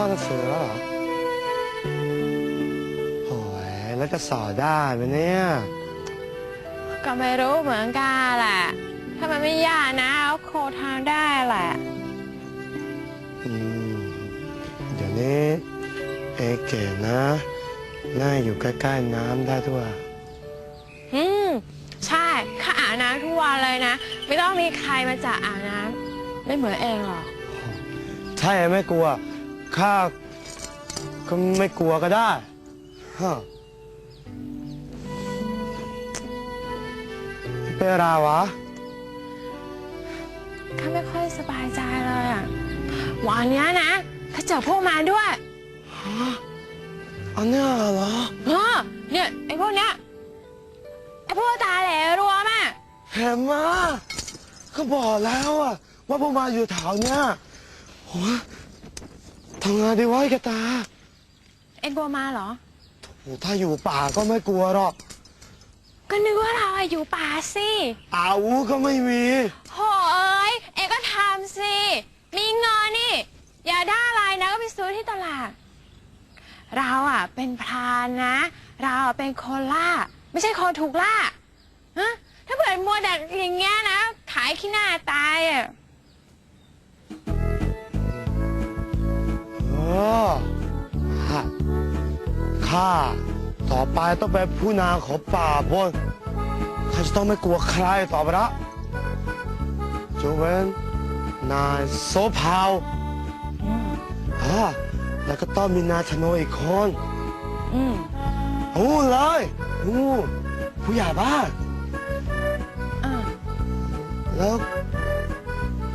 ข้อหนังสือแล้วเหรอโอ้ยแล้วจะสอบได้ไหมเนี่ยก็ไม่รู้เหมือนกันแหละ ถ้ามันไม่ยากนะเอาโคทางได้แหละ อืมเดี๋ยวนี้เอเก๋นะน่าอยู่ใกล้ๆน้ำได้ด้วยอืม ใช่ข้าอาบน้ำทุกวันเลยนะ ไม่ต้องมีใครมาจับอาบน้ำไม่เหมือนเองหรอก ใช่ไม่กลัว ข้าก็ไม่กลัวก็ได้ฮะเป็นอะไรวะ ข้าไม่ค่อยสบายใจเลยอะ วันเนี้ยนะข้าเจอพวกมาด้วยอันเนี้ยเหรอเออเนี่ยไอ้พวกเนี้ยไอ้พวกตาแหลรัวมากเห็นมาก็บอกแล้วอะว่าพวกมาอยู่แถวเนี้ยโห ทำงานดีไวะไอ้กระตาเอ็งกลัวมาเหรอโหถ้าอยู่ป่าก็ไม่กลัวหรอก ก็นึกว่าเราอะอยู่ป่าสิอาวุธก็ไม่มี โหเอ้ยเอ็งก็ทำสิ มีเงินนี่ อย่าได้อะไรนะก็ไปซื้อที่ตลาด เราอะเป็นพรานนะ เราอะเป็นคนล่า ไม่ใช่คนถูกล่าฮะถ้าเกิดมัวแต่อย่างเงี้ยนะ ขายขี้หน้าตายอะ ข้าต่อไปต้องเป็นผู้นางของป่าบนข้าจะต้องไม่กลัวใครต่อไปละจงเว้นนายโซพาวอ่าแล้วก็ต้องมีนายธโนอีกคนอืมโอ้เลยโอ้ผู้ใหญ่บ้านอ่าแล้ว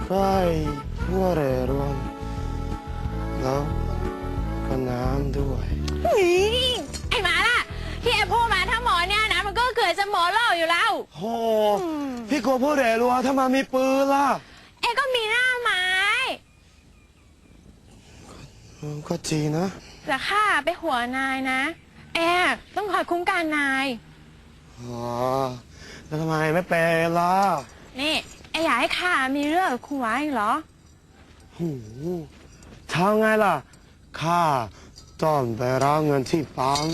ก็ไอ้พวกเรรวมแล้วก็น้ำด้วยอุ๊ย ไอ้หมาล่ะ ที่ไอ้พูดมาทั้งหมดเนี่ยนะ มันก็เกิดจะหมอเล่าอยู่แล้ว โห พี่กลัวพวกเรรัวถ้ามามีปืนล่ะ เอ็งก็มีหน้าไม้อืมก็จริงนะ แต่ข้าไปหัวนายนะ แอบต้องคอยคุ้มกันนาย อ๋อ แล้วทำไมไม่เป็นล่ะนี่ไอ้อยากให้ข้ามีเรื่องกับคุณหวานอีกเหรอหูทำไงล่ะ ข้า ต้องไปรับเงินที่ปั๊ม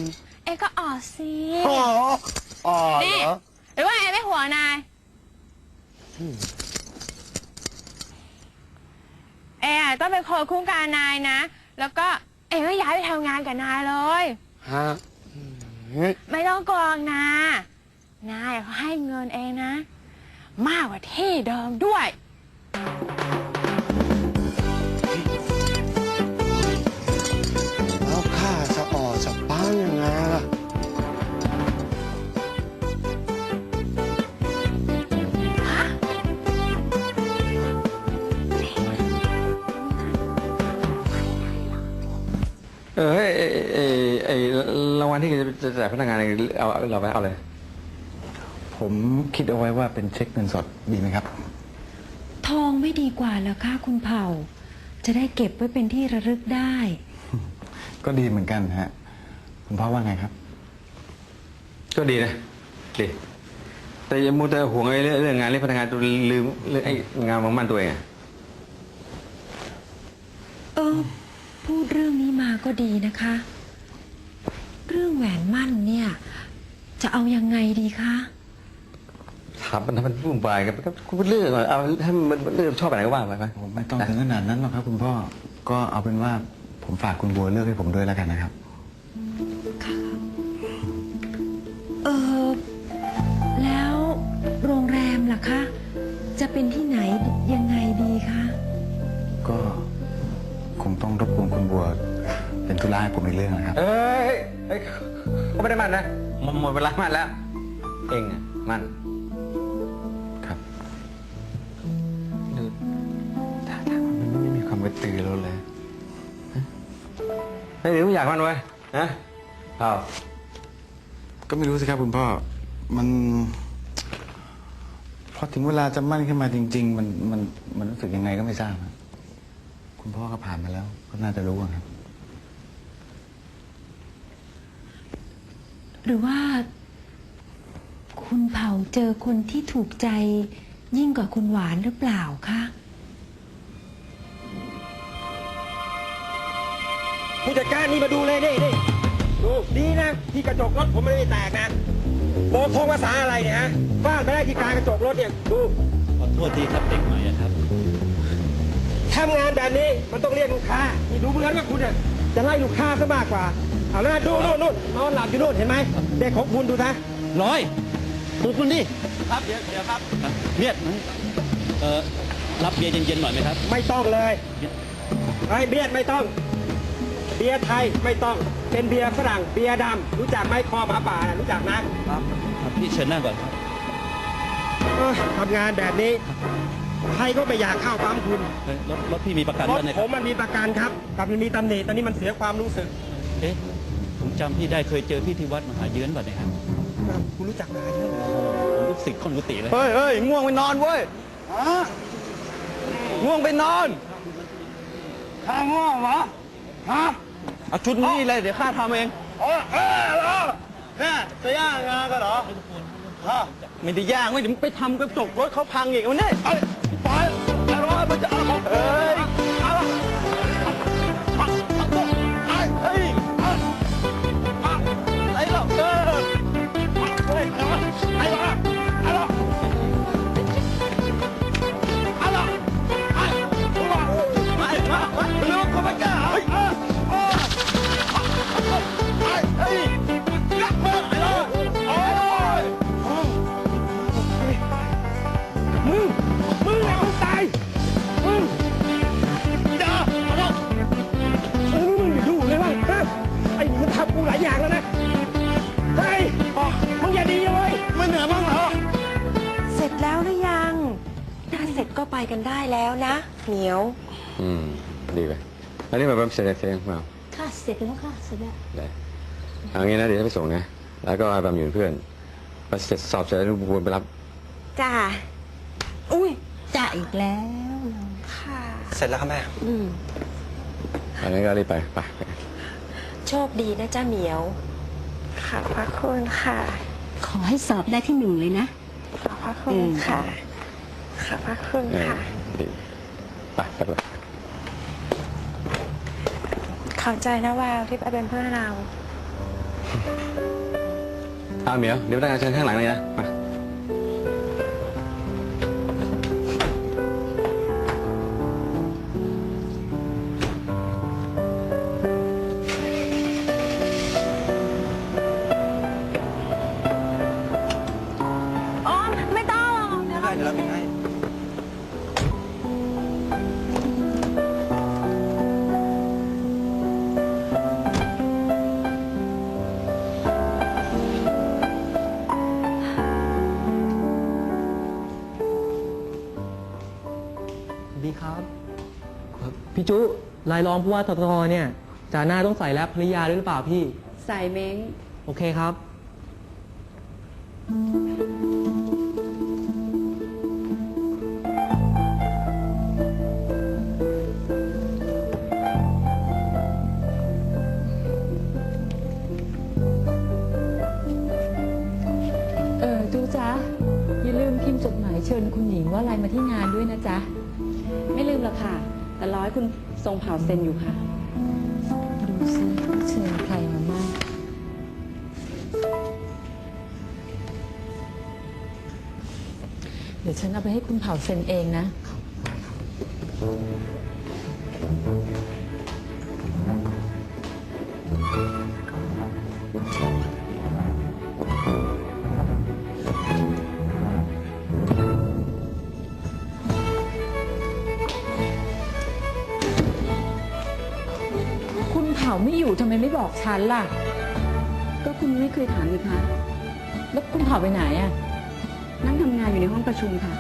เอ็งก็ออกสิอ๋ออ๋อนี่เหรอหรือว่าเอ็งไม่หัวนายเอ็งอะต้องเป็นคนคุ้มกันนายนะ แล้วก็เอ็งก็ย้ายไปทำงานกับนายเลย ฮะอืมงั้นไม่ต้องกลัวหรอกนะ นายเขาให้เงินเองนะ มากกว่าที่เดิมด้วย รางวัลที่จะจะแจกพนักงานเนี่ยเอาเอาเราไปเอาเลย ผมคิดเอาไว้ว่าเป็นเช็คเงินสดดีไหมครับ ทองไม่ดีกว่าเหรอคะคุณเผ่า จะได้เก็บไว้เป็นที่ระลึกได้ ก็ดีเหมือนกันฮะคุณพ่อว่าไงครับ ก็ดีนะดีแต่อยังมูแต่ห่วงไอ้เรื่องเรื่องงานเรื่องพนักงานจนลืมเรื่องไอ้งานของมันตัวเองอะเออพูดเรื่องนี้มาก็ดีนะคะเรื่องแหวนมั่นเนี่ย จะเอายังไงดีคะถามมันทำมันวุ่นวายกันก็พูดเรื่องก่อนเอาให้มันเรื่องชอบอะไรก็ว่าไปไหมผมไม่ต้องถึงขนาดนั้นหรอกครับ คุณพ่อก็เอาเป็นว่าผมฝากคุณบัวเลือกให้ผมด้วยแล้วกันนะครับค่ะเออแล้วโรงแรมล่ะคะ จะเป็นที่ไหนยังไงดีคะก็คงต้องรบกวนคุณบัว เป็นธุระให้ผมในเรื่องนะครับ เอ้ยเอ้ยเขาไม่ได้มันนะหมดหมดเวลามันแล้ว เองอะมันครับดูท่าทางมันไม่มีความกระตือรือร้นเลยฮะเฮ้ยเดี๋ยวมึงอยากมันไว้นะเปล่าก็ไม่รู้สิครับคุณพ่อ มัน พอถึงเวลาจะมั่นขึ้นมาจริง ๆ มันมันมันรู้สึกยังไงก็ไม่ทราบครับคุณพ่อก็ผ่านมาแล้ว ก็น่าจะรู้อะครับ หรือว่า คุณเผ่าเจอคนที่ถูกใจยิ่งกว่าคุณหวานหรือเปล่าคะผู้จัดการนี่มาดูเลยนี่นี่ดูดีนะที่กระจกรถผมไม่ได้แตกนะโบกโทงภาษาอะไรเนี่ยฮะฟาดไปได้ที่กลางกระจกรถเนี่ยดูขอโทษทีครับเด็กใหม่อะครับทำงานแบบนี้มันต้องเรียกลูกค้านี่ดูเหมือนว่าคุณเนี่ยจะไล่ลูกค้าซะมากกว่า เอาละดูนู่นนู่นนอนหลับอยู่นู่นเห็นไหมเด็กของคุณดูนะร้อยปุ๊บมันดิครับเดี๋ยวเดี๋ยวครับเบียดเอ่อรับเบียร์เย็นๆหน่อยไหมครับ ไม่ต้องเลยไอ้เบียร์ไม่ต้อง เบียร์ไทยไม่ต้องเป็นเบียร์ฝรั่งเบียร์ดำรู้จักไหมคอหมาป่าน่ะรู้จักนะครับครับพี่เชิญนั่งก่อนครับเอ้ยทำงานแบบนี้ใครก็ไม่อยากเข้าปั๊มคุณเฮ้ยรถรถพี่มีประกันรด้วถยนะผครัมบมันมีประกันครับแต่มันมีตำหนิตอนนี้มันเสียความรู้สึก เอ๊ะผมจำพี่ได้เคยเจอพี่ที่วัดมหาเยือนป่ะเนี่ยครับคุณรู้จักนายด้วยเหรอผมลูกศิษย์คนกุฏิเลยเฮ้ยเฮ้ยง่วงไปนอนเว้ยง่วงไปนอนข้าง่วงเหรอฮะเอาชุดนี้เลยเดี๋ยวข้าทำเองเออเออเหรอเนี่ยจะย่างงานกันเหรอฮะไม่ได้ย่างไม่เดี๋ยวมึงไปทำกระจกรถเขาพังอีกวันนี้เอ้ยไปไอ้ร้อยมันจะเอาของเอ้ย ก็ไปกันได้แล้วนะ เหมียว อืม ดีไปอันนี้แบบเสร็จเสร็จเปล่าค่ะเสร็จแล้วค่ะเสร็จแล้วได้เอางี้นะเดี๋ยวจะไปส่งนะ แล้วก็ให้แบมอยู่เป็นเพื่อนพอเสร็จสอบเสร็จแล้วบุญไปรับ จ้า อุ้ยจ้าอีกแล้วเราค่ะ เสร็จแล้วครับแม่ อืมอันนี้ก็รีบไปไปไปโชคดีนะจ้าเหมียว ขอบพระคุณค่ะ ขอให้สอบได้ที่หนึ่งเลยนะ ขอบพระคุณค่ะ ขอบพระคุณเออค่ะดีไปไปไปขอบใจนะแววที่ไปเป็นเพื่อนเราอ้าวเหมียวเดี๋ยวพนักงานเชิญข้างหลังเลยนะมา จุรายรองผู้ว่าททเนี่ยจาหน้าต้องใส่แล้วภริยาด้วยหรือเปล่าพี่ ใส่เม้ง โอเคครับ เออจูจ๊ะอย่าลืมพิมพ์จดหมายเชิญคุณหญิงว่าไลน์มาที่งานด้วยนะจ๊ะ ไม่ลืมหรอกค่ะ แต่ร้อยคุณทรงเผาเซ็นอยู่ค่ะ ดูสิเชิญใครมาบ้างเดี๋ยวฉันเอาไปให้คุณเผาเซ็นเองนะคุณ เขาไม่อยู่ทำไมไม่บอกฉันล่ะ ก็คุณไม่เคยถามนี่คะแล้วคุณเผาไปไหนอะนั่งทำงานอยู่ในห้องประชุมค่ะ